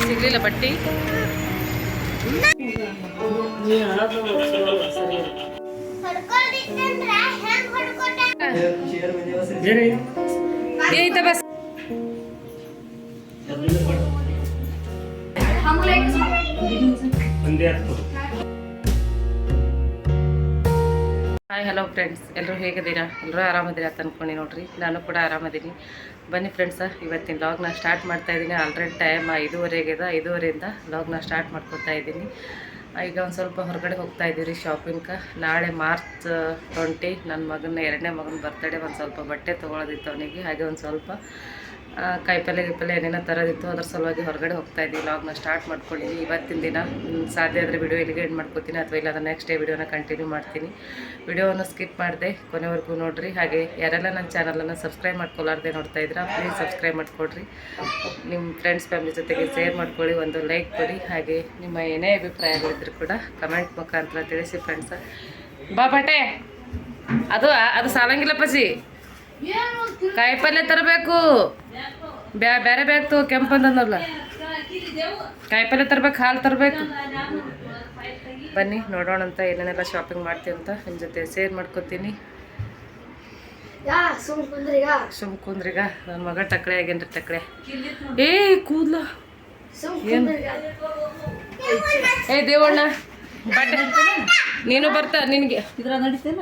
ಸಿಗ್ಲಿಲ್ಲ ಬಟ್ಟಿ ಏಯ್ತ ಬಸ್ ಹಾಯ್ ಹಲೋ ಫ್ರೆಂಡ್ಸ್ ಎಲ್ಲರೂ ಹೇಗಿದ್ದೀರಾ? ಎಲ್ಲರೂ ಆರಾಮದಿರಾ ಅಂತ ಅಂದ್ಕೊಂಡು ನೋಡಿರಿ. ನಾನು ಕೂಡ ಆರಾಮದೀನಿ. ಬನ್ನಿ ಫ್ರೆಂಡ್ಸ ಇವತ್ತಿನ ಲಾಗ್ನ ಸ್ಟಾರ್ಟ್ ಮಾಡ್ತಾ ಇದ್ದೀನಿ ಆಲ್ರೆಡಿ ಟೈಮ್ ಐದೂವರೆಗಿದೆ ಐದುವರೆಯಿಂದ ಲಾಗ್ನ ಸ್ಟಾರ್ಟ್ ಮಾಡ್ಕೊತಾ ಇದ್ದೀನಿ ಈಗ ಒಂದು ಸ್ವಲ್ಪ ಹೊರಗಡೆ ಹೋಗ್ತಾ ಇದ್ದೀವಿ ಶಾಪಿಂಗ್ಗೆ ನಾಳೆ ಮಾರ್ಚ್ ಟ್ವೆಂಟಿ ನನ್ನ ಮಗನ ಎರಡನೇ ಮಗನ ಬರ್ತಡೇ ಒಂದು ಸ್ವಲ್ಪ ಬಟ್ಟೆ ತೊಗೊಳೋದಿತ್ತು ಅವನಿಗೆ. ಹಾಗೆ ಒಂದು ಸ್ವಲ್ಪ ಕಾಯಿಪಲ್ಲೆ ಗಿಪಲ್ಲೆ ಏನೇನೋ ತರೋದಿತ್ತು ಅದ್ರ ಸಲುವಾಗಿ ಹೊರಗಡೆ ಹೋಗ್ತಾ ಇದ್ದೀವಿ ಲಾಗ್ನ ಸ್ಟಾರ್ಟ್ ಮಾಡ್ಕೊಂಡಿದ್ದೀವಿ ಇವತ್ತಿನ ದಿನ ಸಾಧ್ಯ ಆದರೆ ವಿಡಿಯೋ ಇಲ್ಲಿಗೆ ಎಂಡ್ ಮಾಡ್ಕೋತೀನಿ, ಅಥವಾ ಇಲ್ಲ ನೆಕ್ಸ್ಟ್ ಡೇ ವಿಡಿಯೋನ ಕಂಟಿನ್ಯೂ ಮಾಡ್ತೀನಿ. ವಿಡಿಯೋವನ್ನು ಸ್ಕಿಪ್ ಮಾಡಿದೆ, ಕೊನೆವರೆಗೂ ನೋಡಿರಿ. ಹಾಗೆ ಯಾರೆಲ್ಲ ನನ್ನ ಚಾನಲನ್ನು ಸಬ್ಸ್ಕ್ರೈಬ್ ಮಾಡ್ಕೊಲಾರ್ದೆ ನೋಡ್ತಾ ಇದ್ದೀರಾ ಪ್ಲೀಸ್ ಸಬ್ಸ್ಕ್ರೈಬ್ ಮಾಡ್ಕೊಡ್ರಿ. ನಿಮ್ಮ ಫ್ರೆಂಡ್ಸ್ ಫ್ಯಾಮಿಲಿ ಜೊತೆಗೆ ಶೇರ್ ಮಾಡ್ಕೊಳ್ಳಿ, ಒಂದು ಲೈಕ್ ಕೊಡಿ. ಹಾಗೆ ನಿಮ್ಮ ಏನೇ ಅಭಿಪ್ರಾಯಗಳಿದ್ರು ಕೂಡ ಕಮೆಂಟ್ ಮುಖಾಂತರ ತಿಳಿಸಿ ಫ್ರೆಂಡ್ಸ ಬಾ ಬಟೆ ಅದು ಅದು ಸಾಲಂಗಿಲ್ಲ ಪಜಿ ಕಾಯಿಪಲ್ಯ ತರಬೇಕು. ಬ್ಯಾ ಬೇರೆ ಬ್ಯಾಗ್ ತಗೋ ಕೆಂಪಂದಲ್ಲ ಕಾಯಿಪಲ್ಯ ತರ್ಬೇಕು ಹಾಲು ತರಬೇಕು. ಬನ್ನಿ ನೋಡೋಣ ಅಂತ ಏನೇನೆಲ್ಲ ಶಾಪಿಂಗ್ ಮಾಡ್ತೀವಿ ಅಂತ ನಿಮ್ಮ ಜೊತೆ ಸೇರ್ ಮಾಡ್ಕೊತೀನಿ. ಸುಮ್ ಕುಂದ್ರಿಗ ನನ್ನ ಮಗ ಟಕ್ಳೆ ಆಗೇನ್ರಿ ಟಕ್ಳೆ ಏ ಕೂದ್ಲ. ಕುಂದ್ರಿ ಏ ದೇವಣ್ಣ ಬಟ್ಟೆ. ನೀನು ಬರ್ತಾ ನಿನಗೆ. ಇದ್ರ ನಡೀತೇನ?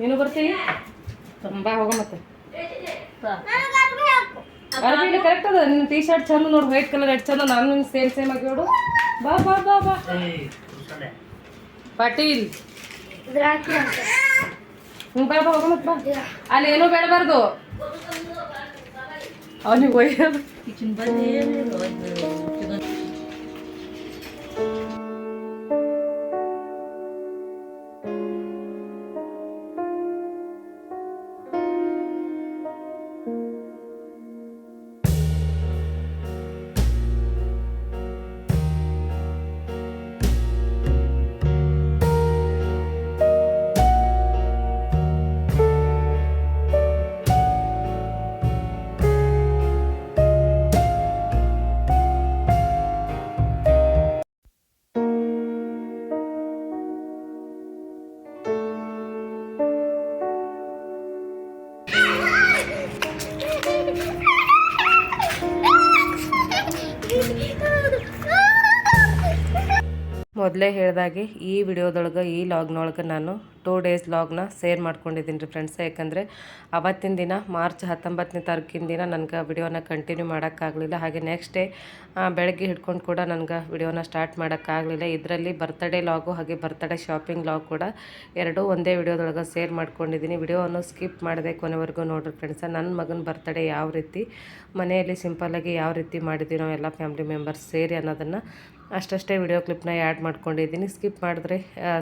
ನೀನು ಬರ್ತೀವಿ ತುಂಬಾ ಹೋಗ ಮತ್ತೆ. ಅರ್ಬಿ ಕರೆಕ್ಟ್ ಅದ. ನಿನ್ನ ಟೀ ಶರ್ಟ್ ಚಂದ ನೋಡು ವೈಟ್ ಕಲರ್ ಎಷ್ಟು ಚಂದ. ನಾನು ನಿನ್ನ ಸೇಮ್ ಸೇಮ್ ಆಗಿ ನೋಡು. ಬಾ ಬಾ ಬಾ ಬಾ. ಪಾಟೀಲ್. ಹ್ಞೂ ಬಾ ಬಾ ಹೋಗ ಮತ್ತೆ ಬಾ. ಅಲ್ಲಿ ಏನೂ ಬೇಡಬಾರ್ದು. ಅವನಿಗೆ ಒಯ್ಯೋದು. ಮೊದಲೇ ಹೇಳಿದಾಗೆ ಈ ವಿಡಿಯೋದೊಳಗೆ, ಈ ಲಾಗ್ನೊಳಗೆ ನಾನು ಟೂ ಡೇಸ್ ಲಾಗ್ನ ಶೇರ್ ಮಾಡ್ಕೊಂಡಿದ್ದೀನಿ ರೀ ಫ್ರೆಂಡ್ಸ್ ಯಾಕಂದರೆ ಅವತ್ತಿನ ದಿನ ಮಾರ್ಚ್ ಹತ್ತೊಂಬತ್ತನೇ ತಾರೀಕಿನ ದಿನ ನನಗೆ ವಿಡಿಯೋನ ಕಂಟಿನ್ಯೂ ಮಾಡೋಕ್ಕಾಗಲಿಲ್ಲ ಹಾಗೆ ನೆಕ್ಸ್ಟ್ ಡೇ ಬೆಳಗ್ಗೆ ಹಿಡ್ಕೊಂಡು ಕೂಡ ನನಗೆ ವಿಡಿಯೋನ ಸ್ಟಾರ್ಟ್ ಮಾಡೋಕ್ಕಾಗಲಿಲ್ಲ ಇದರಲ್ಲಿ ಬರ್ತಡೇ ಲಾಗು, ಹಾಗೆ ಬರ್ತಡೇ ಶಾಪಿಂಗ್ ಲಾಗ್ ಕೂಡ ಎರಡೂ ಒಂದೇ ವಿಡಿಯೋದೊಳಗೆ ಶೇರ್ ಮಾಡ್ಕೊಂಡಿದ್ದೀನಿ. ವಿಡಿಯೋವನ್ನು ಸ್ಕಿಪ್ ಮಾಡಿದೆ ಕೊನೆವರೆಗೂ ನೋಡ್ರಿ ಫ್ರೆಂಡ್ಸ ನನ್ನ ಮಗನ ಬರ್ತಡೇ ಯಾವ ರೀತಿ, ಮನೆಯಲ್ಲಿ ಸಿಂಪಲ್ಲಾಗಿ ಯಾವ ರೀತಿ ಮಾಡಿದ್ವಿ ನಾವು ಎಲ್ಲ ಫ್ಯಾಮಿಲಿ ಮೆಂಬರ್ಸ್ ಸೇರಿ ಅನ್ನೋದನ್ನು ಅಷ್ಟಷ್ಟೇ ವಿಡಿಯೋ ಕ್ಲಿಪ್ನ ಆ್ಯಡ್ ಮಾಡ್ಕೊಂಡಿದ್ದೀನಿ. ಸ್ಕಿಪ್ ಮಾಡಿದ್ರೆ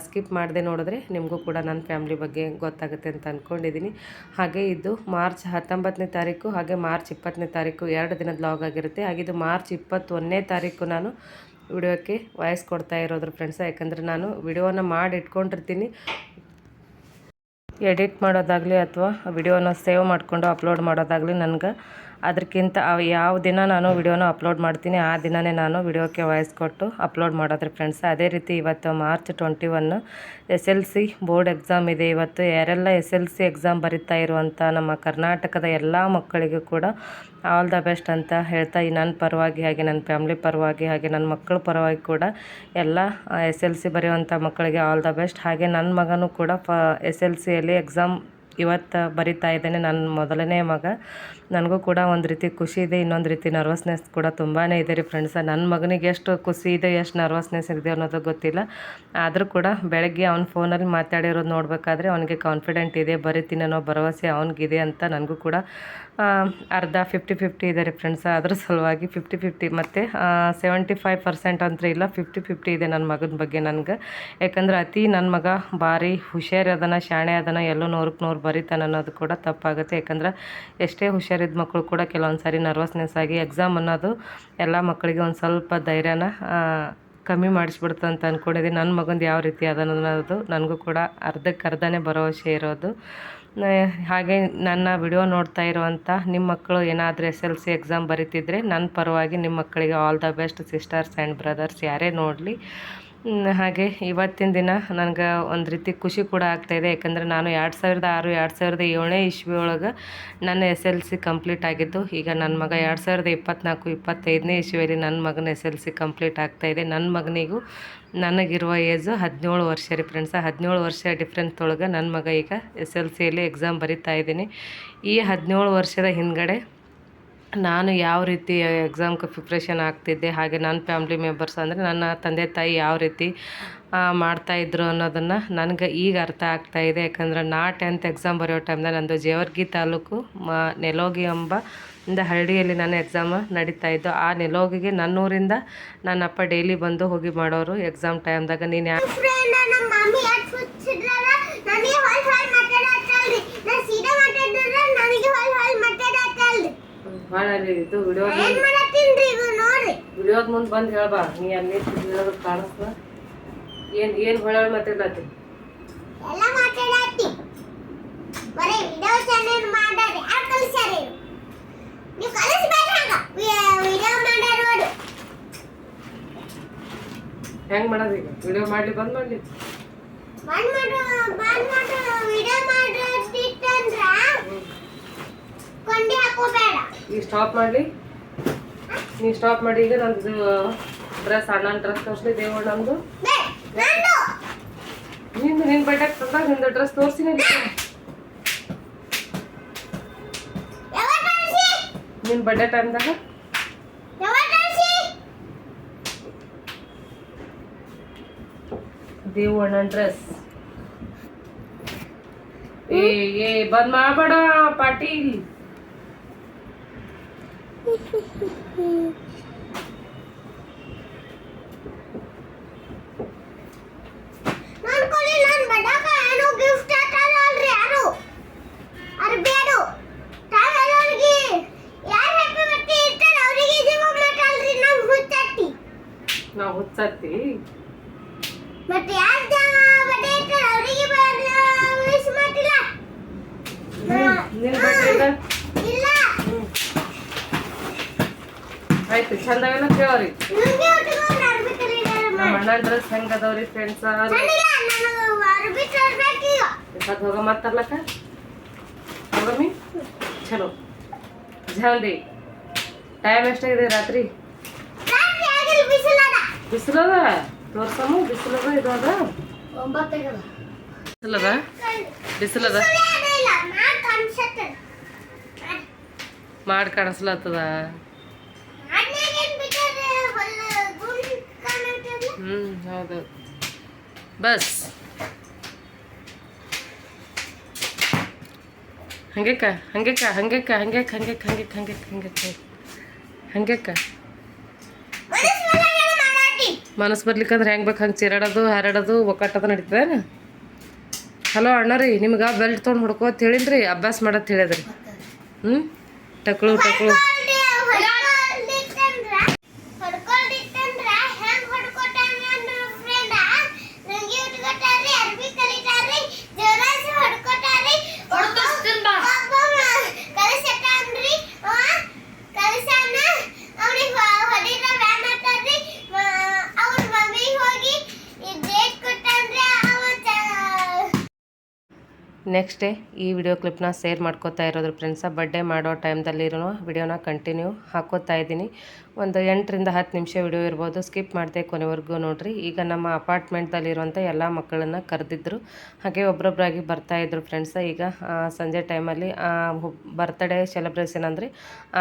ಸ್ಕಿಪ್ ಮಾಡದೆ ನೋಡಿದ್ರೆ ನಿಮಗೂ ಕೂಡ ನನ್ನ ಫ್ಯಾಮ್ಲಿ ಬಗ್ಗೆ ಗೊತ್ತಾಗುತ್ತೆ ಅಂತ ಅಂದ್ಕೊಂಡಿದ್ದೀನಿ ಹಾಗೆ ಇದು ಮಾರ್ಚ್ ಹತ್ತೊಂಬತ್ತನೇ ತಾರೀಕು, ಹಾಗೆ ಮಾರ್ಚ್ ಇಪ್ಪತ್ತನೇ ತಾರೀಕು ಎರಡು ದಿನದ ಲಾಗ್ ಆಗಿರುತ್ತೆ. ಹಾಗೆ ಇದು ಮಾರ್ಚ್ ಇಪ್ಪತ್ತೊಂದನೇ ತಾರೀಕು ನಾನು ವಿಡಿಯೋಕ್ಕೆ ವಾಯ್ಸ್ ಕೊಡ್ತಾ ಇರೋದ್ರ ಫ್ರೆಂಡ್ಸ ಯಾಕಂದರೆ ನಾನು ವಿಡಿಯೋನ ಮಾಡಿ ಇಟ್ಕೊಂಡಿರ್ತೀನಿ. ಎಡಿಟ್ ಮಾಡೋದಾಗಲಿ ಅಥವಾ ವಿಡಿಯೋನ ಸೇವ್ ಮಾಡಿಕೊಂಡು ಅಪ್ಲೋಡ್ ಮಾಡೋದಾಗಲಿ ನನಗೆ ಅದಕ್ಕಿಂತ ಯಾವ ದಿನ ನಾನು ವಿಡಿಯೋನ ಅಪ್ಲೋಡ್ ಮಾಡ್ತೀನಿ, ಆ ದಿನವೇ ನಾನು ವಿಡಿಯೋಕ್ಕೆ ವಾಯ್ಸ್ ಕೊಟ್ಟು ಅಪ್ಲೋಡ್ ಮಾಡೋದ್ರೆ ಫ್ರೆಂಡ್ಸ್ ಅದೇ ರೀತಿ ಇವತ್ತು March twenty one S L C board exam ಇದೆ. ಇವತ್ತು ಯಾರೆಲ್ಲ ಎಸ್ ಎಲ್ ಸಿ ಎಕ್ಸಾಮ್ ಬರಿತಾ ಇರುವಂಥ ನಮ್ಮ ಕರ್ನಾಟಕದ ಎಲ್ಲ ಮಕ್ಕಳಿಗೂ ಕೂಡ ಆಲ್ ದ ಬೆಸ್ಟ್ ಅಂತ ಹೇಳ್ತಾ ನನ್ನ ಪರವಾಗಿ ಹಾಗೆ ನನ್ನ ಫ್ಯಾಮ್ಲಿ ಪರವಾಗಿ ಹಾಗೆ ನನ್ನ ಮಕ್ಕಳ ಪರವಾಗಿ ಕೂಡ ಎಲ್ಲ ಎಸ್ ಎಲ್ ಸಿ ಬರೆಯುವಂಥ ಮಕ್ಕಳಿಗೆ ಆಲ್ ದ ಬೆಸ್ಟ್ ಹಾಗೆ ನನ್ನ ಮಗನೂ ಕೂಡ ಫ ಎಸ್ ಎಲ್ ಸಿಯಲ್ಲಿ ಎಕ್ಸಾಮ್ ಇವತ್ತು ಬರಿತಾ ಇದ್ದೇನೆ. ನನ್ನ ಮೊದಲನೇ ಮಗ. ನನಗೂ ಕೂಡ ಒಂದು ರೀತಿ ಖುಷಿ ಇದೆ, ಇನ್ನೊಂದು ರೀತಿ ನರ್ವಸ್ನೆಸ್ ಕೂಡ ತುಂಬಾ ಇದೆ ರೀ ಫ್ರೆಂಡ್ಸ ನನ್ನ ಮಗನಿಗೆ ಎಷ್ಟು ಖುಷಿ ಇದೆ, ಎಷ್ಟು ನರ್ವಸ್ನೆಸ್ ಇದೆ ಅನ್ನೋದು ಗೊತ್ತಿಲ್ಲ. ಆದರೂ ಕೂಡ ಬೆಳಗ್ಗೆ ಅವ್ನ ಫೋನಲ್ಲಿ ಮಾತಾಡಿರೋದು ನೋಡಬೇಕಾದ್ರೆ ಅವನಿಗೆ ಕಾನ್ಫಿಡೆಂಟ್ ಇದೆ, ಬರಿತೀನಿ ಅನ್ನೋ ಭರವಸೆ ಅವನಿಗಿದೆ ಅಂತ ನನಗೂ ಕೂಡ ಅರ್ಧ ಫಿಫ್ಟಿ ಫಿಫ್ಟಿ ಇದೆ ರೀ ಫ್ರೆಂಡ್ಸ ಅದ್ರ ಸಲುವಾಗಿ ಫಿಫ್ಟಿ ಫಿಫ್ಟಿ ಮತ್ತು ಸೆವೆಂಟಿ ಫೈವ್ ಪರ್ಸೆಂಟ್ ಅಂತ ಇಲ್ಲ ಫಿಫ್ಟಿ ಫಿಫ್ಟಿ ಇದೆ ನನ್ನ ಮಗನ ಬಗ್ಗೆ ನನಗೆ. ಯಾಕಂದ್ರೆ ಅತಿ ನನ್ನ ಮಗ ಭಾರಿ ಹುಷಾರು ಅದನ್ನು ಶಾಣೆ ಅದನ, ಎಲ್ಲೋ ನೂರಕ್ಕೆ ನೂರು ಬರೀತಾನೆ ಅನ್ನೋದು ಕೂಡ ತಪ್ಪಾಗುತ್ತೆ. ಯಾಕಂದ್ರೆ ಎಷ್ಟೇ ಹುಷಾರಿದ್ದ ಮಕ್ಕಳು ಕೂಡ ಕೆಲವೊಂದು ಸಾರಿ ನರ್ವಸ್ನೆಸ್ ಆಗಿ ಎಕ್ಸಾಮ್ ಅನ್ನೋದು ಎಲ್ಲ ಮಕ್ಕಳಿಗೆ ಒಂದು ಸ್ವಲ್ಪ ಧೈರ್ಯನ ಕಮ್ಮಿ ಮಾಡಿಸ್ಬಿಡ್ತು ಅಂತ ಅಂದ್ಕೊಂಡಿದ್ದೀನಿ ನನ್ನ ಮಗಂದು ಯಾವ ರೀತಿ ಅದ ಅನ್ನೋದು ನನಗೂ ಕೂಡ ಅರ್ಧಕ್ಕೆ ಅರ್ಧನೇ ಭರವಸೆ ಇರೋದು. ಹಾಗೆ ನನ್ನ ವಿಡಿಯೋ ನೋಡ್ತಾ ಇರುವಂಥ ನಿಮ್ಮ ಮಕ್ಕಳು ಏನಾದರೂ ಎಸ್ ಎಲ್ ಸಿ ಎಕ್ಸಾಮ್ ಬರೀತಿದ್ರೆ ನನ್ನ ಪರವಾಗಿ ನಿಮ್ಮ ಮಕ್ಕಳಿಗೆ all the best sisters and brothers ಯಾರೇ ನೋಡಲಿ. ಹಾಗೆ ಇವತ್ತಿನ ದಿನ ನನಗೆ ಒಂದು ರೀತಿ ಖುಷಿ ಕೂಡ ಆಗ್ತಾಯಿದೆ ಯಾಕಂದರೆ ನಾನು ಎರಡು ಸಾವಿರದ ಆರು, ಎರಡು ಸಾವಿರದ ಏಳನೇ ಇಸ್ವಿ ನನ್ನ ಎಸ್ ಎಲ್ ಸಿ ಕಂಪ್ಲೀಟ್ ಆಗಿದ್ದು, ಈಗ ನನ್ನ ಮಗ ಎರಡು ಸಾವಿರದ ಇಪ್ಪತ್ತ್ನಾಲ್ಕು ಇಪ್ಪತ್ತೈದನೇ ಇಸ್ವಿಯಲ್ಲಿ ನನ್ನ ಮಗನ ಎಸ್ ಎಲ್ ಸಿ ಕಂಪ್ಲೀಟ್ ಆಗ್ತಾಯಿದೆ ನನ್ನ ಮಗನಿಗೂ ನನಗಿರುವ ಏಜು ಹದಿನೇಳು ವರ್ಷ ರೀ ಫ್ರೆಂಡ್ಸ ಹದಿನೇಳು ವರ್ಷ ಡಿಫ್ರೆನ್ಸ್ ಒಳಗೆ ನನ್ನ ಮಗ ಈಗ ಎಸ್ ಎಲ್ ಸಿಯಲ್ಲಿ ಎಕ್ಸಾಮ್ ಬರಿತಾ ಇದ್ದೀನಿ. ಈ ಹದಿನೇಳು ವರ್ಷದ ಹಿಂದ್ಗಡೆ ನಾನು ಯಾವ ರೀತಿ ಎಕ್ಸಾಮ್ಗೆ ಪ್ರಿಪ್ರೇಷನ್ ಆಗ್ತಿದ್ದೆ, ಹಾಗೆ ನನ್ನ ಫ್ಯಾಮ್ಲಿ ಮೆಂಬರ್ಸ್ ಅಂದರೆ ನನ್ನ ತಂದೆ ತಾಯಿ ಯಾವ ರೀತಿ ಮಾಡ್ತಾಯಿದ್ರು ಅನ್ನೋದನ್ನು ನನಗೆ ಈಗ ಅರ್ಥ ಆಗ್ತಾ ಇದೆ. ಯಾಕಂದ್ರೆ ನಾ ಟೆಂತ್ ಎಕ್ಸಾಮ್ ಬರೆಯೋ ಟೈಮ್ದಾಗ ನಂದು ಜೇವರ್ಗಿ ತಾಲೂಕು, ಮ, ನೆಲೋಗಿ ಎಂಬ ಇಂದ ಹಳ್ಳಿಯಲ್ಲಿ ನಾನು ಎಕ್ಸಾಮ್ ನಡೀತಾ ಇದ್ದು, ಆ ನೆಲೋಗಿಗೆ ನನ್ನೂರಿಂದ ನನ್ನ ಅಪ್ಪ ಡೈಲಿ ಬಂದು ಹೋಗಿ ಮಾಡೋರು ಎಕ್ಸಾಮ್ ಟೈಮ್ದಾಗ ನೀನು ಯಾ ಭಾಳ ಇದು ವಿಡಿಯೋದ ವಿಡಿಯೋದ ಮುಂದೆ ಬಂದು ಹೇಳ್ಬಾ ನೀ ಅಲ್ಲಿ ಹೇಳೋದು ಕಾಣಿಸ್ತ ಏನು ಏನು ಹೊಳ ಮಾತಾಡ್ಲತ್ತಿ? ಹೆಂಗ್. ಮಾಡೋದು ಈಗ? ವಿಡಿಯೋ ಮಾಡ್ಲಿ ಬಂದ್ ಮಾಡ್ಲಿ. ವಿಡಿಯೋ ಮಾಡ್ರಿ ಕೊಂಡಿ ಹಾಕೋಬೇಡ. ಈಗ ಸ್ಟಾಪ್ ಮಾಡಲಿ. ನೀ ಸ್ಟಾಪ್ ಮಾಡಿ ಈಗ ನಂದು ಡ್ರೆಸ್ ಅಣ್ಣನ ಡ್ರೆಸ್ ತೋರಿಸ್ಲಿ ದೇವಣ್ಣಂದು ನಮ್ದು. ನಂದು. ನಿನ್ನ ಬಟ್ಟೆ ತಂದಾಗ ನಿಂದು ಡ್ರೆಸ್ ತೋರಿಸಿನಿ ನಿನ್ ನಿನ್ನ ಬಡ್ಡೆ ಟೈಮ್ದಾಗ ದೇವಣ್ಣನ ಡ್ರೆಸ್ ಏ ಏ ಬಂದ್ ಮಾಡಬೇಡ ಪಾಟೀಲ್. 嗯。ಆಯ್ತು ಚಂದವೇನ ಕೇಳ್ರಿ? ನಮ್ಮ ಅಣ್ಣ ಡ್ರೆಸ್ ಹೆಂಗ ಅದಾವ್ರಿ ಫ್ರೆಂಡ್ಸ್ ಸದ್ ಹೋಗ ಮಾತಾಡ್ಲಕ್ಕ ಹೋಗಮ್ಮಿ? ಚಲೋ. ಜಲ್ದಿ ಟೈಮ್ ಎಷ್ಟಾಗಿದೆ ರಾತ್ರಿ? ಬಿಸಿಲದ. ತೋರ್ಸಮ್ಮ ಬಿಸಿಲದ ಇದಾದ? ಬಿಸಿಲದ? ಬಿಸಿಲದ? ಮಾಡಿ ಕಾಣಿಸ್ಲತ್ತದ ಹ್ಞೂ ಹೌದು. ಬಸ್. ಹಂಗೆಕ್ಕ ಹಂಗೆಕ್ಕ ಹಂಗೆಕ್ಕ ಹಂಗೆಕ್ಕ ಹಂಗೆಕ್ಕ ಹಂಗೆಕ್ಕ ಹಂಗೆಕ್ಕ ಹಂಗೆಕ್ಕ ಹಂಗೆಕ್ಕ ಮನಸ್ಸು ಬರ್ಲಿಕ್ಕಂದ್ರೆ ಹೆಂಗೆ ಬೇಕು ಹಂಗೆ ಚಿರಾಡೋದು, ಹರಡೋದು, ಒಕ್ಕಟ್ಟದ ನಡೀತದೇನು ಹಲೋ ಅಣ್ಣ ರೀ, ನಿಮ್ಗೆ ಬೆಲ್ಟ್ ತೊಗೊಂಡು ಹುಡ್ಕೋತ ಹೇಳಿನ್ರಿ, ಅಭ್ಯಾಸ ಮಾಡೋದು ಹೇಳಿದ್ರಿ. ಹ್ಞೂ ಟಕ್ಳು ಟಕ್ಳು. ನೆಕ್ಸ್ಟ್ ಈ ವಿಡಿಯೋ ಕ್ಲಿಪ್ನ ಶೇರ್ ಮಾಡ್ಕೋತಾ ಇರೋದ್ರ ಫ್ರೆಂಡ್ಸ ಬರ್ಡೇ ಮಾಡೋ ಟೈಮ್ದಲ್ಲಿರೋ ವಿಡಿಯೋನ ಕಂಟಿನ್ಯೂ ಹಾಕೋತಾ ಇದ್ದೀನಿ. ಒಂದು ಎಂಟರಿಂದ ಹತ್ತು ನಿಮಿಷ ವಿಡಿಯೋ ಇರ್ಬೋದು. ಸ್ಕಿಪ್ ಮಾಡಿದೆ ಕೊನೆವರೆಗೂ ನೋಡಿರಿ. ಈಗ ನಮ್ಮ ಅಪಾರ್ಟ್ಮೆಂಟಲ್ಲಿರುವಂಥ ಎಲ್ಲ ಮಕ್ಕಳನ್ನು ಕರೆದಿದ್ದರು ಹಾಗೆ ಒಬ್ಬೊಬ್ಬರಾಗಿ ಬರ್ತಾಯಿದ್ರು ಫ್ರೆಂಡ್ಸ. ಈಗ ಸಂಜೆ ಟೈಮಲ್ಲಿ ಬರ್ತ್ಡೇ ಸೆಲೆಬ್ರೇಷನ್ ಅಂದರೆ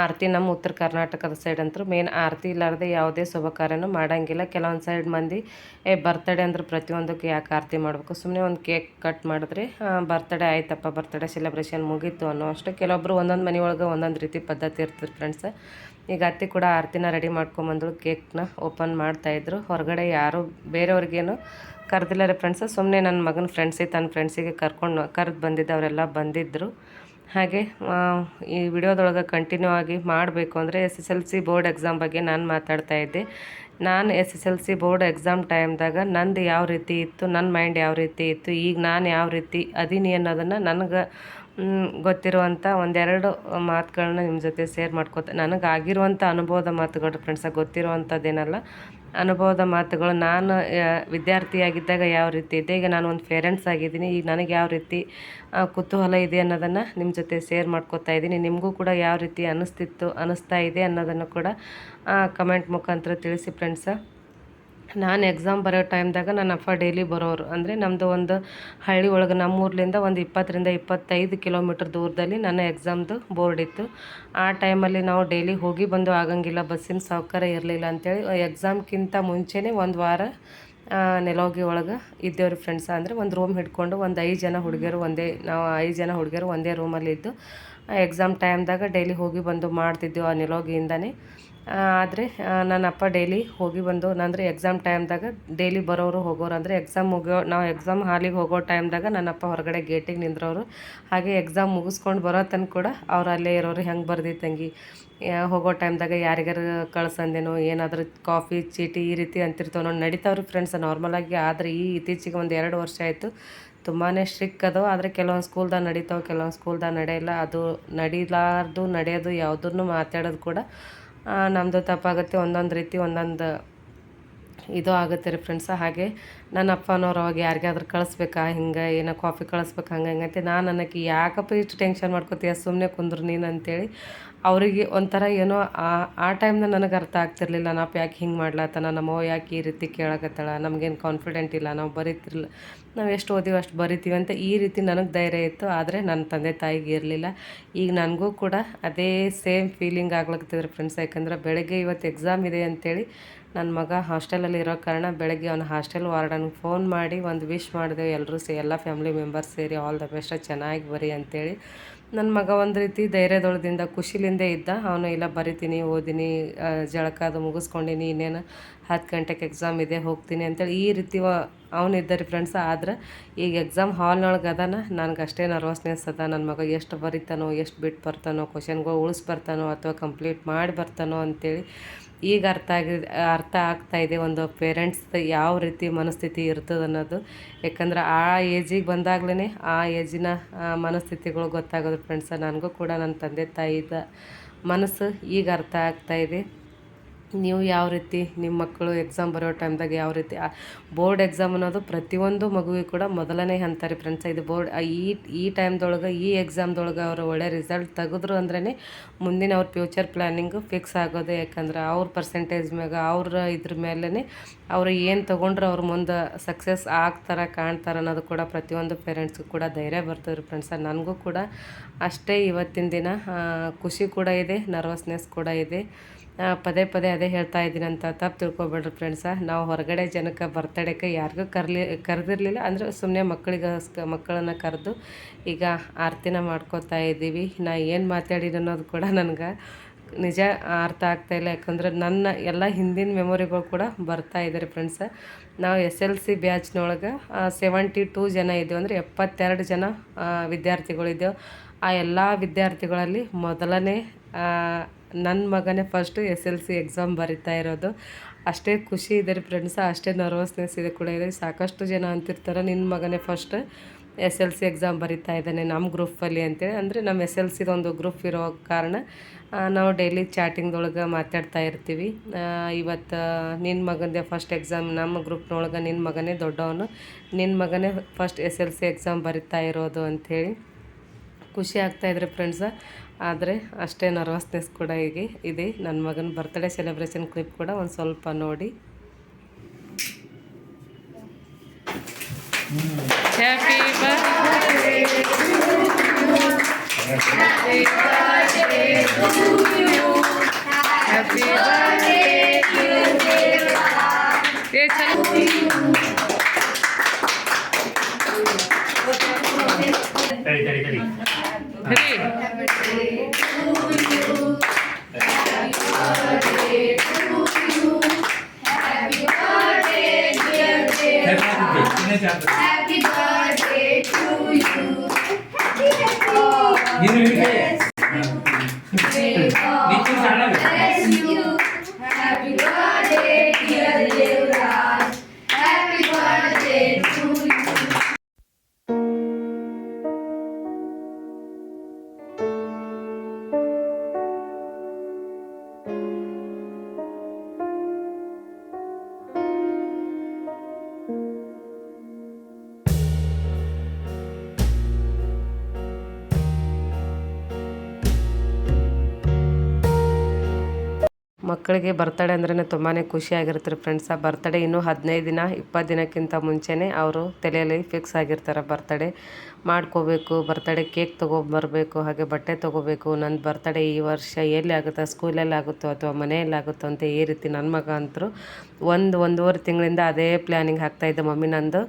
ಆರತಿ ನಮ್ಮ ಉತ್ತರ ಕರ್ನಾಟಕದ ಸೈಡ್ ಅಂತೂ ಮೇನ್ ಆರತಿ ಇಲ್ಲಾರದೆ ಯಾವುದೇ ಶುಭ ಕಾರ್ಯನೂ ಮಾಡೋಂಗಿಲ್ಲ. ಕೆಲವೊಂದು ಸೈಡ್ ಮಂದಿ, ಏ, ಬರ್ತಡೇ ಅಂದ್ರೆ ಪ್ರತಿಯೊಂದಕ್ಕೆ ಯಾಕೆ ಆರತಿ ಮಾಡಬೇಕು? ಸುಮ್ಮನೆ ಒಂದು ಕೇಕ್ ಕಟ್ ಮಾಡಿದ್ರೆ ಬರ್ತಡೇ ಆಯ್ತಪ್ಪ, ಬರ್ತಡೇ ಸೆಲೆಬ್ರೇಷನ್ ಮುಗೀತು ಅನ್ನೋ ಅಷ್ಟು. ಕೆಲವೊಬ್ಬರು ಒಂದೊಂದು ಮನೆ ಒಳಗೆ ಒಂದೊಂದು ರೀತಿ ಪದ್ಧತಿ ಇರ್ತದೆ ಫ್ರೆಂಡ್ಸ್. ಈಗ ಅತ್ತೆ ಕೂಡ ಆರತಿನ ರೆಡಿ ಮಾಡ್ಕೊಂಬಂದಳು, ಕೇಕ್ನ ಓಪನ್ ಮಾಡ್ತಾಯಿದ್ರು. ಹೊರಗಡೆ ಯಾರು ಬೇರೆಯವ್ರಿಗೇನು ಕರೆದಿಲ್ಲ ರೀ ಫ್ರೆಂಡ್ಸ್ ಸುಮ್ಮನೆ ನನ್ನ ಮಗನ ಫ್ರೆಂಡ್ಸಿಗೆ ತನ್ನ ಫ್ರೆಂಡ್ಸಿಗೆ ಕರ್ಕೊಂಡು ಕರೆದು ಬಂದಿದ್ದವರೆಲ್ಲ ಬಂದಿದ್ದರು ಹಾಗೆ ಈ ವಿಡಿಯೋದೊಳಗೆ ಕಂಟಿನ್ಯೂ ಆಗಿ ಮಾಡಬೇಕು ಅಂದರೆ S S L C board exam ಬಗ್ಗೆ ನಾನು ಮಾತಾಡ್ತಾ ಇದ್ದೆ ನಾನು S S L C board exam ಟೈಮ್ದಾಗ ನಂದು ಯಾವ ರೀತಿ ಇತ್ತು ನನ್ನ ಮೈಂಡ್ ಯಾವ ರೀತಿ ಇತ್ತು, ಈಗ ನಾನು ಯಾವ ರೀತಿ ಅದೀನಿ ಅನ್ನೋದನ್ನು ನನಗೆ ಗೊತ್ತಿರುವಂಥ ಒಂದೆರಡು ಮಾತುಗಳನ್ನ ನಿಮ್ಮ ಜೊತೆ ಶೇರ್ ಮಾಡ್ಕೊತ ನನಗೆ ಆಗಿರುವಂಥ ಅನುಭವದ ಮಾತುಗಳು ಫ್ರೆಂಡ್ಸ ಗೊತ್ತಿರುವಂಥದ್ದೇನಲ್ಲ ಅನುಭವದ ಮಾತುಗಳು ನಾನು ವಿದ್ಯಾರ್ಥಿಯಾಗಿದ್ದಾಗ ಯಾವ ರೀತಿ ಇದೆ? ಈಗ ನಾನು ಒಂದು ಪೇರೆಂಟ್ಸ್ ಆಗಿದ್ದೀನಿ, ಈಗ ನನಗೆ ಯಾವ ರೀತಿ ಕುತೂಹಲ ಇದೆ ಅನ್ನೋದನ್ನು ನಿಮ್ಮ ಜೊತೆ ಶೇರ್ ಮಾಡ್ಕೋತಾ ಇದ್ದೀನಿ. ನಿಮಗೂ ಕೂಡ ಯಾವ ರೀತಿ ಅನ್ನಿಸ್ತಿತ್ತು ಅನ್ನಿಸ್ತಾ ಇದೆ ಅನ್ನೋದನ್ನು ಕೂಡ ಕಮೆಂಟ್ ಮುಖಾಂತರ ತಿಳಿಸಿ ಫ್ರೆಂಡ್ಸ ನಾನು ಎಕ್ಸಾಮ್ ಬರೋ ಟೈಮ್ದಾಗ ನನ್ನ ಅಪ್ಪ ಡೈಲಿ ಬರೋರು. ಅಂದರೆ ನಮ್ಮದು ಒಂದು ಹಳ್ಳಿ ಒಳಗೆ ನಮ್ಮ ಊರ್ಲಿಂದ ಒಂದು ಇಪ್ಪತ್ತರಿಂದ ಇಪ್ಪತ್ತೈದು ಕಿಲೋಮೀಟ್ರ್ ದೂರದಲ್ಲಿ ನನ್ನ ಎಕ್ಸಾಮ್ದು ಬೋರ್ಡ್ ಇತ್ತು. ಆ ಟೈಮಲ್ಲಿ ನಾವು ಡೈಲಿ ಹೋಗಿ ಬಂದು ಆಗಂಗಿಲ್ಲ, ಬಸ್ಸಿನ ಸೌಕರ್ಯ ಇರಲಿಲ್ಲ ಅಂತೇಳಿ ಎಕ್ಸಾಮ್ಗಿಂತ ಮುಂಚೆನೇ ಒಂದು ವಾರ ನೆಲೋಗಿ ಒಳಗೆ ಇದ್ದೇವ್ರಿ ಫ್ರೆಂಡ್ಸ್ ಅಂದರೆ ಒಂದು ರೂಮ್ ಹಿಡ್ಕೊಂಡು ಒಂದು ಐದು ಜನ ಹುಡುಗಿಯರು ಒಂದೇ, ನಾವು ಐದು ಜನ ಹುಡುಗಿಯರು ಒಂದೇ ರೂಮಲ್ಲಿ ಇದ್ದು ಎಕ್ಸಾಮ್ ಟೈಮ್ದಾಗ ಡೈಲಿ ಹೋಗಿ ಬಂದು ಮಾಡ್ತಿದ್ದೆವು ಆ ನೆಲೋಗಿಯಿಂದನೇ. ಆದರೆ ನನ್ನ ಅಪ್ಪ ಡೈಲಿ ಹೋಗಿ ಬಂದು ಅಂದರೆ ಎಕ್ಸಾಮ್ ಟೈಮ್ದಾಗ ಡೈಲಿ ಬರೋರು ಹೋಗೋರು ಅಂದರೆ ಎಕ್ಸಾಮ್ ಮುಗಿಯೋ, ನಾವು ಎಕ್ಸಾಮ್ ಹಾಲಿಗೆ ಹೋಗೋ ಟೈಮ್ದಾಗ ನನ್ನಪ್ಪ ಹೊರಗಡೆ ಗೇಟಿಗೆ ನಿಂದ್ರೋರು ಹಾಗೆ ಎಕ್ಸಾಮ್ ಮುಗಿಸ್ಕೊಂಡು ಬರೋ ತನಕ ಕೂಡ ಅವ್ರು ಅಲ್ಲೇ ಇರೋರು, ಹೆಂಗೆ ಬರ್ದಿ ತಂಗಿ? ಹೋಗೋ ಟೈಮ್ದಾಗ ಯಾರಿಗಾರು ಕಳ್ಸಂದೇನೋ, ಏನಾದರೂ ಕಾಫಿ ಚೀಟಿ ಈ ರೀತಿ ಅಂತಿರ್ತಾವೆ ನೋಡಿ. ನಡೀತಾವ್ರಿ ಫ್ರೆಂಡ್ಸ್ ನಾರ್ಮಲಾಗಿ ಆದರೆ ಈ ಇತ್ತೀಚೆಗೆ ಒಂದು ಎರಡು ವರ್ಷ ಆಯಿತು. ತುಂಬಾ ಸ್ಟ್ರಿಕ್ ಅದು ಆದರೆ ಕೆಲವೊಂದು ಸ್ಕೂಲ್ದಾಗ ನಡೀತಾವೆ, ಕೆಲವೊಂದು ಸ್ಕೂಲ್ದಾಗ ನಡೆಯಲ್ಲ. ಅದು ನಡೀಲಾರ್ದು, ನಡೆಯೋದು ಯಾವುದನ್ನು ಮಾತಾಡೋದು ಕೂಡ ನಮ್ಮದು ತಪ್ಪಾಗುತ್ತೆ. ಒಂದೊಂದು ರೀತಿ ಒಂದೊಂದು ಇದು ಆಗುತ್ತೆ ರೀ ಫ್ರೆಂಡ್ಸ್ ಹಾಗೆ ನನ್ನ ಅಪ್ಪನವ್ರು ಅವಾಗ ಯಾರಿಗಾದ್ರೂ ಕಳಿಸ್ಬೇಕಾ? ಹಿಂಗೆ ಏನೋ ಕಾಫಿ ಕಳಿಸ್ಬೇಕು, ಹಂಗೆ ನಾನು ನನಗೆ ಯಾಕಪ್ಪ ಇಷ್ಟು ಟೆನ್ಷನ್ ಮಾಡ್ಕೋತೀಯ? ಸುಮ್ಮನೆ ಕುಂದ್ರು ನೀನು ಅಂತೇಳಿ ಅವರಿಗೆ ಒಂಥರ ಏನೋ ಆ ಆ ಟೈಮ್ನ ನನಗೆ ಅರ್ಥ ಆಗ್ತಿರ್ಲಿಲ್ಲ. ನಾಪ್ಪ ಯಾಕೆ ಹಿಂಗೆ ಮಾಡ್ಲತ್ತಾನ ನಮ್ಮವ್ವ ಯಾಕೆ ಈ ರೀತಿ ಕೇಳಕತ್ತಾಳ? ನಮಗೇನು ಕಾನ್ಫಿಡೆಂಟ್ ಇಲ್ಲ. ನಾವು ಬರೀತಿರ್ಲಿಲ್ಲ ನಾವು ಎಷ್ಟು ಓದಿವಿ ಅಷ್ಟು ಬರಿತೀವಿ ಅಂತ ಈ ರೀತಿ ನನಗೆ ಧೈರ್ಯ ಇತ್ತು. ಆದರೆ ನನ್ನ ತಂದೆ ತಾಯಿಗೆ ಇರಲಿಲ್ಲ. ಈಗ ನನಗೂ ಕೂಡ ಅದೇ ಸೇಮ್ ಫೀಲಿಂಗ್ ಆಗ್ಲತ್ತಿದ್ರು ಫ್ರೆಂಡ್ಸ್ ಯಾಕಂದ್ರೆ ಬೆಳಗ್ಗೆ ಇವತ್ತು ಎಕ್ಸಾಮ್ ಇದೆ ಅಂತೇಳಿ ನನ್ನ ಮಗ ಹಾಸ್ಟೆಲಲ್ಲಿ ಇರೋ ಕಾರಣ ಬೆಳಗ್ಗೆ ಅವನು ಹಾಸ್ಟೆಲ್ ವಾರ್ಡನ್ಗೆ ಫೋನ್ ಮಾಡಿ ಒಂದು ವಿಶ್ ಮಾಡಿದೆ ಎಲ್ಲರೂ ಸೇ, ಎಲ್ಲ ಫ್ಯಾಮಿಲಿ ಮೆಂಬರ್ಸ್ ಸೇರಿ ಆಲ್ ದ ಬೆಸ್ಟ್, ಚೆನ್ನಾಗಿ ಬರಿ ಅಂತೇಳಿ. ನನ್ನ ಮಗ ಒಂದು ರೀತಿ ಧೈರ್ಯದೊಳದಿಂದ ಖುಷಿಲಿಂದೇ ಇದ್ದ. ಅವನು, ಇಲ್ಲ, ಬರಿತೀನಿ, ಓದಿನಿ ಜಳಕ ಅದು ಮುಗಿಸ್ಕೊಂಡಿನಿ, ಇನ್ನೇನು ಹತ್ತು ಗಂಟೆಗೆ ಎಕ್ಸಾಮ್ ಇದೆ, ಹೋಗ್ತೀನಿ ಅಂತೇಳಿ ಈ ರೀತಿ ಅವನಿದ್ದರಿ ಫ್ರೆಂಡ್ಸ್ ಆದ್ರೆ ಈಗ ಎಕ್ಸಾಮ್ ಹಾಲ್ನೊಳಗೆ ಅದಾನ. ನನಗೆ ಅಷ್ಟೇ ನರ್ವಸ್ನೆಸ್ ಅದ. ನನ್ನ ಮಗ ಎಷ್ಟು ಬರಿತಾನೋ, ಎಷ್ಟು ಬಿಟ್ಟು ಬರ್ತಾನೋ ಕ್ವಶನ್ಗಳು ಉಳಿಸ್ ಬರ್ತಾನೋ ಅಥವಾ ಕಂಪ್ಲೀಟ್ ಮಾಡಿ ಬರ್ತಾನೋ ಅಂತೇಳಿ ಈಗ ಅರ್ಥ ಆಗಿ, ಅರ್ಥ ಇದೆ ಒಂದು ಪೇರೆಂಟ್ಸ್ ಯಾವ ರೀತಿ ಮನಸ್ಥಿತಿ ಇರ್ತದೆ ಅನ್ನೋದು. ಯಾಕಂದ್ರೆ ಆ ಏಜಿಗೆ ಬಂದಾಗ್ಲೇ ಆ ಏಜಿನ ಮನಸ್ಥಿತಿಗಳು ಗೊತ್ತಾಗೋದು ಫ್ರೆಂಡ್ಸ ನನಗೂ ಕೂಡ ನನ್ನ ತಂದೆ ತಾಯಿದ ಮನಸ್ಸು ಈಗ ಅರ್ಥ ಆಗ್ತಾ ಇದೆ. ನೀವು ಯಾವ ರೀತಿ ನಿಮ್ಮ ಮಕ್ಕಳು ಎಕ್ಸಾಮ್ ಬರೋ ಟೈಮ್ದಾಗ ಯಾವ ರೀತಿ ಬೋರ್ಡ್ ಎಕ್ಸಾಮ್ ಅನ್ನೋದು ಪ್ರತಿಯೊಂದು ಮಗುವಿಗೆ ಕೂಡ ಮೊದಲನೇ ಹಂತ ರೀ ಫ್ರೆಂಡ್ಸ್ ಇದು ಬೋರ್ಡ್ ಈ ಈ ಟೈಮ್ದೊಳಗೆ ಈ ಎಕ್ಸಾಮ್ದೊಳಗೆ ಅವರು ಒಳ್ಳೆ ರಿಸಲ್ಟ್ ತೆಗೆದ್ರು ಅಂದ್ರೇ ಮುಂದಿನ ಅವ್ರ ಫ್ಯೂಚರ್ ಪ್ಲ್ಯಾನಿಂಗು ಫಿಕ್ಸ್ ಆಗೋದು. ಯಾಕಂದ್ರೆ ಅವ್ರ ಪರ್ಸೆಂಟೇಜ್ ಮ್ಯಾಗ, ಅವ್ರ ಇದ್ರ ಮೇಲೇ ಅವರು ಏನು ತೊಗೊಂಡ್ರೆ ಅವ್ರ ಮುಂದೆ ಸಕ್ಸಸ್ ಆಗ್ತಾರೆ, ಕಾಣ್ತಾರೆ ಅನ್ನೋದು ಕೂಡ ಪ್ರತಿಯೊಂದು ಪೇರೆಂಟ್ಸ್ಗೂ ಕೂಡ ಧೈರ್ಯ ಬರ್ತದೆ ರೀ ಫ್ರೆಂಡ್ಸ ನನಗೂ ಕೂಡ ಅಷ್ಟೇ ಇವತ್ತಿನ ದಿನ ಖುಷಿ ಕೂಡ ಇದೆ ನರ್ವಸ್ನೆಸ್ ಕೂಡ ಇದೆ. ಪದೇ ಪದೇ ಅದೇ ಹೇಳ್ತಾ ಇದ್ದೀನಿ ಅಂತ ತಪ್ಪು ತಿಳ್ಕೊಬೇಡ್ರಿ ಫ್ರೆಂಡ್ಸ ನಾವು ಹೊರಗಡೆ ಜನಕ್ಕೆ ಬರ್ತಡೇಗೆ ಯಾರಿಗೂ ಕರ್ಲಿ, ಕರೆದಿರಲಿಲ್ಲ. ಅಂದರೆ ಸುಮ್ಮನೆ ಮಕ್ಕಳಿಗೋಸ್ಕ ಮಕ್ಕಳನ್ನ ಕರೆದು ಈಗ ಆರ್ತಿನ ಮಾಡ್ಕೋತಾ ಇದ್ದೀವಿ. ನಾ ಏನು ಮಾತಾಡಿದ ಅನ್ನೋದು ಕೂಡ ನನಗೆ ನಿಜ ಅರ್ಥ ಆಗ್ತಾ ಇಲ್ಲ. ಯಾಕಂದ್ರೆ ನನ್ನ ಎಲ್ಲ ಹಿಂದಿನ ಮೆಮೊರಿಗಳು ಕೂಡ ಬರ್ತಾ ಇದ್ದಾರೆ ಫ್ರೆಂಡ್ಸ ನಾವು ಎಸ್ ಎಲ್ ಸಿ ಬ್ಯಾಚ್ನೊಳಗೆ ಸೆವೆಂಟಿ ಟೂ ಜನ ಇದ್ದೇವೆ. ಅಂದರೆ ಎಪ್ಪತ್ತೆರಡು ಜನ ವಿದ್ಯಾರ್ಥಿಗಳಿದ್ದೇವೆ. ಆ, ಎಲ್ಲ ವಿದ್ಯಾರ್ಥಿಗಳಲ್ಲಿ ಮೊದಲನೇ ನನ್ನ ಮಗನೇ first S L C exam ಬರಿತಾ ಇರೋದು. ಅಷ್ಟೇ ಖುಷಿ ಇದೆ ರೀ ಫ್ರೆಂಡ್ಸ್ ಅಷ್ಟೇ ನರ್ವಸ್ನೆಸ್ ಇದೆ ಕೂಡ ಇದೆ. ಸಾಕಷ್ಟು ಜನ ಅಂತಿರ್ತಾರೆ ನಿನ್ನ ಮಗನೇ first S L C exam ಬರಿತಾ ಇದ್ದಾನೆ ನಮ್ಮ ಗ್ರೂಪಲ್ಲಿ ಅಂತೇಳಿ. ಅಂದರೆ ನಮ್ಮ ಎಸ್ ಎಲ್ ಸಿದೊಂದು ಗ್ರೂಪ್ ಇರೋ ಕಾರಣ ನಾವು ಡೈಲಿ ಚಾಟಿಂಗ್ದೊಳಗೆ ಮಾತಾಡ್ತಾ ಇರ್ತೀವಿ. ಇವತ್ತು ನಿನ್ನ ಮಗಂದೇ ಫಸ್ಟ್ ಎಕ್ಸಾಮ್ ನಮ್ಮ ಗ್ರೂಪ್ನೊಳಗೆ ನಿನ್ನ ಮಗನೇ ದೊಡ್ಡವನು. ನಿನ್ನ ಮಗನೇ first S L C exam ಬರಿತಾ ಇರೋದು ಅಂಥೇಳಿ ಖುಷಿ ಆಗ್ತಾಯಿದ್ರೆ ಫ್ರೆಂಡ್ಸ ಆದರೆ ಅಷ್ಟೇ ನರ್ವಸ್ನೆಸ್ ಕೂಡ ಹೀಗೆ ಇದೆ. ನನ್ನ ಮಗನ ಬರ್ತ್ಡೇ ಸೆಲೆಬ್ರೇಷನ್ ಕ್ಲಿಪ್ ಕೂಡ ಒಂದು ಸ್ವಲ್ಪ ನೋಡಿ. ಹ್ಯಾಪಿ ಹ್ಯಾಪಿ ಏ ಮಕ್ಕಳಿಗೆ ಬರ್ತಡೇ ಅಂದ್ರೆ ತುಂಬಾ ಖುಷಿಯಾಗಿರುತ್ತೆ ರೀ ಫ್ರೆಂಡ್ಸ್ ಆ ಬರ್ತಡೇ ಇನ್ನೂ ಹದಿನೈದು ದಿನ, ಇಪ್ಪತ್ತು ದಿನಕ್ಕಿಂತ ಮುಂಚೆನೇ ಅವರು ತಲೆಯಲ್ಲಿ ಫಿಕ್ಸ್ ಆಗಿರ್ತಾರೆ ಬರ್ತಡೇ ಮಾಡ್ಕೋಬೇಕು ಬರ್ತಡೇ ಕೇಕ್ ತೊಗೊಬರ್ಬೇಕು, ಹಾಗೆ ಬಟ್ಟೆ ತೊಗೋಬೇಕು. ನನ್ನ ಬರ್ತಡೇ ಈ ವರ್ಷ ಎಲ್ಲಿ ಆಗುತ್ತೋ ಸ್ಕೂಲಲ್ಲಿ ಆಗುತ್ತೋ ಅಥವಾ ಮನೆಯಲ್ಲಿ ಆಗುತ್ತೋ ಅಂತ ಈ ರೀತಿ ನನ್ನ ಮಗ ಅಂತರೂ ಒಂದು ಒಂದೂವರೆ ತಿಂಗಳಿಂದ ಅದೇ ಪ್ಲ್ಯಾನಿಂಗ್ ಆಗ್ತಾಯಿದ್ದೆ ಮಮ್ಮಿ ನಂದು.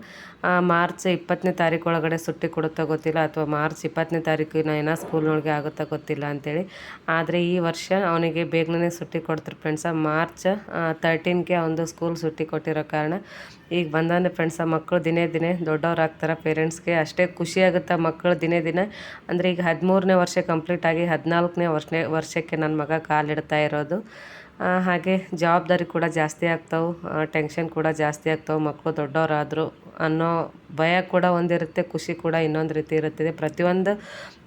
ಮಾರ್ಚ್ ಇಪ್ಪತ್ತನೇ ತಾರೀಕು ಒಳಗಡೆ ಸುಟ್ಟಿ ಕೊಡುತ್ತಾ ಗೊತ್ತಿಲ್ಲ ಅಥವಾ ಮಾರ್ಚ್ ಇಪ್ಪತ್ತನೇ ತಾರೀಕಿನ ಏನೋ ಸ್ಕೂಲ್ನೊಳಗೆ ಆಗುತ್ತಾ ಗೊತ್ತಿಲ್ಲ ಅಂತೇಳಿ. ಆದರೆ ಈ ವರ್ಷ ಅವನಿಗೆ ಬೇಗನೆ ಸುಟ್ಟಿ ಕೊಡ್ತಾರೆ ಫ್ರೆಂಡ್ಸ ಮಾರ್ಚ್ ತರ್ಟೀನ್ಗೆ ಒಂದು ಸ್ಕೂಲ್ ಸುಟ್ಟಿ ಕೊಟ್ಟಿರೋ ಕಾರಣ ಈಗ ಬಂದಾನೆ ಫ್ರೆಂಡ್ಸ ಮಕ್ಕಳು ದಿನೇ ದಿನೇ ದೊಡ್ಡವ್ರಾಗ್ತಾರೆ. ಪೇರೆಂಟ್ಸ್ಗೆ ಅಷ್ಟೇ ಖುಷಿ ಆಗುತ್ತೆ ಮಕ್ಕಳು ದಿನೇ ದಿನ. ಅಂದರೆ ಈಗ ಹದಿಮೂರನೇ ವರ್ಷ ಕಂಪ್ಲೀಟ್ ಆಗಿ ಹದಿನಾಲ್ಕನೇ ವರ್ಷನೇ ವರ್ಷಕ್ಕೆ ನನ್ನ ಮಗ ಕಾಲಿಡ್ತಾ ಇರೋದು. ಹಾಗೆ ಜವಾಬ್ದಾರಿ ಕೂಡ ಜಾಸ್ತಿ ಆಗ್ತಾವೆ ಟೆನ್ಷನ್ ಕೂಡ ಜಾಸ್ತಿ ಆಗ್ತಾವೆ ಮಕ್ಕಳು ದೊಡ್ಡವರಾದರು ಅನ್ನೋ ಭಯ ಕೂಡ ಒಂದಿರುತ್ತೆ, ಖುಷಿ ಕೂಡ ಇನ್ನೊಂದು ರೀತಿ ಇರುತ್ತದೆ. ಪ್ರತಿಯೊಂದು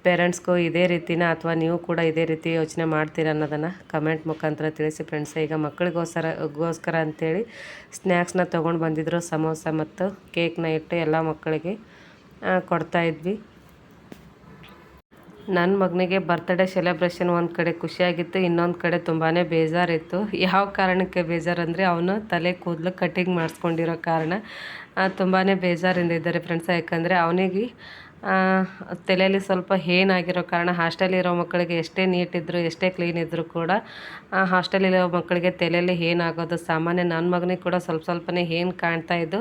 ಪೇರೆಂಟ್ಸ್ಗೂ ಇದೇ ರೀತಿನ ಅಥವಾ ನೀವು ಕೂಡ ಇದೇ ರೀತಿ ಯೋಚನೆ ಮಾಡ್ತೀರ ಅನ್ನೋದನ್ನು ಕಮೆಂಟ್ ಮುಖಾಂತರ ತಿಳಿಸಿ ಫ್ರೆಂಡ್ಸ್ ಈಗ ಮಕ್ಕಳಿಗೋಸ್ಕರ ಗೋಸ್ಕರ ಅಂತೇಳಿ ಸ್ನ್ಯಾಕ್ಸ್ನ ತೊಗೊಂಡು ಬಂದಿದ್ದರು ಸಮೋಸ ಮತ್ತು ಕೇಕ್ನ ಇಟ್ಟು ಎಲ್ಲ ಮಕ್ಕಳಿಗೆ ಕೊಡ್ತಾಯಿದ್ವಿ ನನ್ನ ಮಗನಿಗೆ ಬರ್ತ್ಡೇ ಸೆಲೆಬ್ರೇಷನ್ ಒಂದು ಕಡೆ ಖುಷಿಯಾಗಿತ್ತು, ಇನ್ನೊಂದು ಕಡೆ ತುಂಬಾ ಬೇಜಾರಿತ್ತು. ಯಾವ ಕಾರಣಕ್ಕೆ ಬೇಜಾರಂದರೆ, ಅವನು ತಲೆ ಕೂದಲು ಕಟ್ಟಿಂಗ್ ಮಾಡಿಸ್ಕೊಂಡಿರೋ ಕಾರಣ. ತುಂಬಾ ಬೇಜಾರಿಂದ ಇದ್ದಾರೆ ಫ್ರೆಂಡ್ಸ್ ಯಾಕಂದರೆ ಅವನಿಗೆ ತಲೆಯಲ್ಲಿ ಸ್ವಲ್ಪ ಏನಾಗಿರೋ ಕಾರಣ ಹಾಸ್ಟೆಲಿರೋ ಮಕ್ಕಳಿಗೆ ಎಷ್ಟೇ ನೀಟ್ ಇದ್ದರೂ ಎಷ್ಟೇ ಕ್ಲೀನ್ ಇದ್ದರೂ ಕೂಡ ಹಾಸ್ಟೆಲಿರೋ ಮಕ್ಕಳಿಗೆ ತಲೆಯಲ್ಲಿ ಏನಾಗೋದು ಸಾಮಾನ್ಯ. ನನ್ನ ಮಗನಿಗೆ ಕೂಡ ಸ್ವಲ್ಪ ಸ್ವಲ್ಪನೇ ಏನು ಕಾಣ್ತಾ ಇದ್ದು,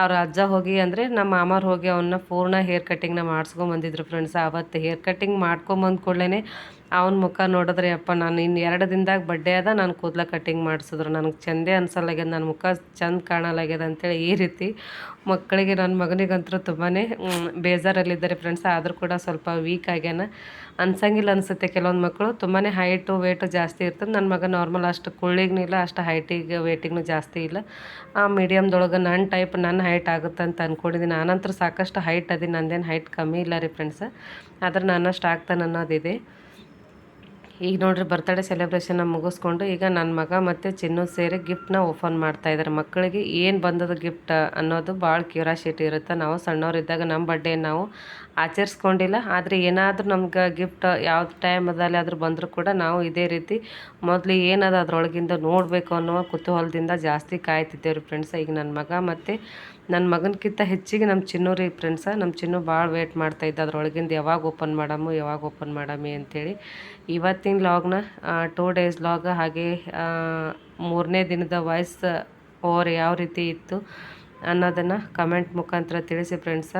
ಅವ್ರ ಅಜ್ಜ ಹೋಗಿ ಅಂದರೆ ನಮ್ಮ ಮಾಮಾರು ಹೋಗಿ ಅವನ್ನ ಪೂರ್ಣ ಹೇರ್ ಕಟ್ಟಿಂಗ್ನ ಮಾಡಿಸ್ಕೊಂಬಂದಿದ್ರು ಫ್ರೆಂಡ್ಸ್ ಆವತ್ತು ಹೇರ್ ಕಟ್ಟಿಂಗ್ ಮಾಡ್ಕೊಂಬಂದ ಕೂಡಲೇ ಅವನ ಮುಖ ನೋಡಿದ್ರೆ, ಅಪ್ಪ, ನಾನು ಇನ್ನು ಎರಡು ದಿನದಾಗ ಬಡ್ಡೆ ಅದ, ನಾನು ಕೂದಲ ಕಟ್ಟಿಂಗ್ ಮಾಡಿಸಿದ್ರು. ನನಗೆ ಚಂದೇ ಅನ್ಸಲ್ಲಾಗ್ಯದ ನನ್ನ ಮುಖ ಚಂದ ಕಾಣಲಾಗ್ಯದ ಅಂತೇಳಿ ಈ ರೀತಿ ಮಕ್ಕಳಿಗೆ ನನ್ನ ಮಗನಿಗಂತೂ ತುಂಬಾ ಬೇಜಾರಲ್ಲಿದ್ದಾರೆ ಫ್ರೆಂಡ್ಸ್ ಆದರೂ ಕೂಡ ಸ್ವಲ್ಪ ವೀಕ್ ಆಗ್ಯಾನ. ಅನ್ಸಂಗಿಲ್ಲ ಅನಿಸುತ್ತೆ. ಕೆಲವೊಂದು ಮಕ್ಕಳು ತುಂಬಾ ಹೈಟು ವೇಟು ಜಾಸ್ತಿ ಇರ್ತದೆ. ನನ್ನ ಮಗ ನಾರ್ಮಲ್ ಅಷ್ಟು ಕುಳ್ಳಿಗೂ ಇಲ್ಲ, ಅಷ್ಟು ಹೈಟಿಗೆ ವೇಟಿಗೂ ಜಾಸ್ತಿ ಇಲ್ಲ. ಆ ಮೀಡಿಯಮ್ದೊಳಗೆ ನನ್ನ ಟೈಪ್ ನನ್ನ ಹೈಟ್ ಆಗುತ್ತೆ ಅಂತ ಅಂದ್ಕೊಂಡಿದ್ದೀನಿ ನಾನಂತೂ ಸಾಕಷ್ಟು ಹೈಟ್ ಅದೀನಿ. ನಂದೇನು ಹೈಟ್ ಕಮ್ಮಿ ಇಲ್ಲ ರೀ ಫ್ರೆಂಡ್ಸ್ ಆದ್ರೆ ನನ್ನಷ್ಟು ಆಗ್ತಾನೆ ಅನ್ನೋದಿದೆ ಈಗ ನೋಡ್ರಿ ಬರ್ತ್ಡೇ ಸೆಲೆಬ್ರೇಷನ್ನ ಮುಗಿಸ್ಕೊಂಡು ಈಗ ನನ್ನ ಮಗ ಮತ್ತು ಚಿನ್ನು ಸೇರಿ ಗಿಫ್ಟ್ನ ಓಪನ್ ಮಾಡ್ತಾ ಇದ್ದಾರೆ ಮಕ್ಕಳಿಗೆ ಏನು ಬಂದದ ಗಿಫ್ಟ್ ಅನ್ನೋದು ಭಾಳ ಕ್ಯೂರಾಸಿಟಿ ಇರುತ್ತೆ. ನಾವು ಸಣ್ಣವರಿದ್ದಾಗ ನಮ್ಮ ಬರ್ಡೇ ನಾವು ಆಚರಿಸ್ಕೊಂಡಿಲ್ಲ. ಆದರೆ ಏನಾದರೂ ನಮ್ಗೆ ಗಿಫ್ಟ್ ಯಾವ್ದು ಟೈಮ್ ಅದಲ್ಲಿ ಆದರೂ ಬಂದರೂ ಕೂಡ ನಾವು ಇದೇ ರೀತಿ ಮೊದಲು ಏನದ ಅದರೊಳಗಿಂದ ನೋಡಬೇಕು ಅನ್ನೋ ಕುತೂಹಲದಿಂದ ಜಾಸ್ತಿ ಕಾಯ್ತಿದ್ದೇವೆ ರೀ ಫ್ರೆಂಡ್ಸ್ ಈಗ ನನ್ನ ಮಗ ಮತ್ತು ನನ್ನ ಮಗನಕ್ಕಿಂತ ಹೆಚ್ಚಿಗೆ ನಮ್ಮ ಚಿನ್ನು ರೀ ಫ್ರೆಂಡ್ಸ ನಮ್ಮ ಚಿನ್ನು ಭಾಳ ವೇಟ್ ಮಾಡ್ತಾ ಇದ್ದ. ಅದರೊಳಗಿಂದ ಯಾವಾಗ ಓಪನ್ ಮಾಡಮು, ಯಾವಾಗ ಓಪನ್ ಮಾಡಮಿ ಅಂತೇಳಿ. ಇವತ್ತಿನ ಲಾಗ್ನ ಟೂ ಡೇಸ್ ಲಾಗ್ ಹಾಗೆ ಮೂರನೇ ದಿನದ ವಾಯ್ಸ್ ಓವರ್ ಯಾವ ರೀತಿ ಇತ್ತು ಅನ್ನೋದನ್ನು ಕಮೆಂಟ್ ಮುಖಾಂತರ ತಿಳಿಸಿ ಫ್ರೆಂಡ್ಸ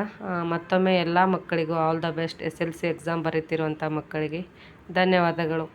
ಮತ್ತೊಮ್ಮೆ ಎಲ್ಲ ಮಕ್ಕಳಿಗೂ all the best S L C exam ಬರೀತಿರುವಂಥ ಮಕ್ಕಳಿಗೆ ಧನ್ಯವಾದಗಳು.